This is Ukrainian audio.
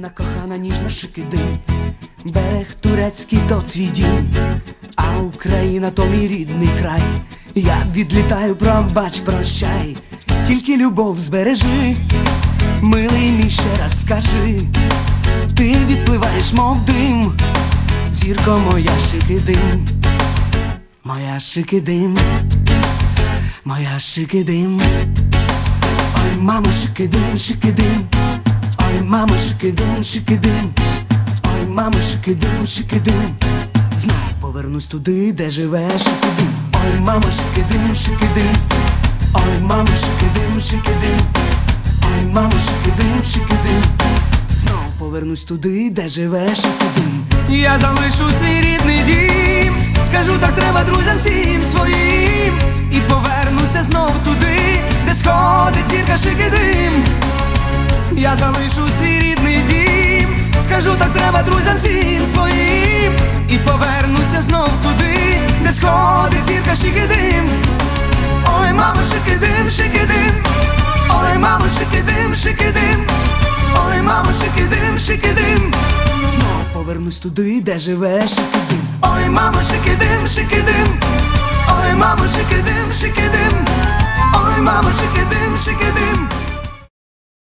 рідна, кохана, ніжна шикидим, берег турецький то твій дім, а Україна то мій рідний край. Я відлітаю, пробач, прощай, тільки любов збережи, милий мій ще раз скажи, ти відпливаєш, мов дим, зірко моя шикидим, моя шикидим, моя шикидим. Ой, мамо, шикидим, шикидим, ой, мамо, шикидим, шикидим, ой, мамо, шикидим, шикидим, знов повернусь туди, де живе шикидим, ой, мамо, шикидим, шикидим, ой, мамо, шикидим, шикидим, ой, мамо, шикидим, шикидим, знов повернусь туди, де живе шикидим. Я залишу свій рідний дім, скажу так треба друзям всім своїм, і повернуся знов туди, де сходить зірка шикидим. Я залишу свій рідний дім, скажу так треба друзям всім своїм, і повернуся знов туди, де сходить зірка шикидим. Ой, мамо, шикидим, шикидим, ой, мамо, шикидим, шикидим, ой, мамо, шикидим, шикидим. Знов повернусь туди, де живе шикидим. Ой, мамо, шикидим, шикидим, ой, мамо, шикидим, шикидим, ой, мамо, шикидим, шикидим.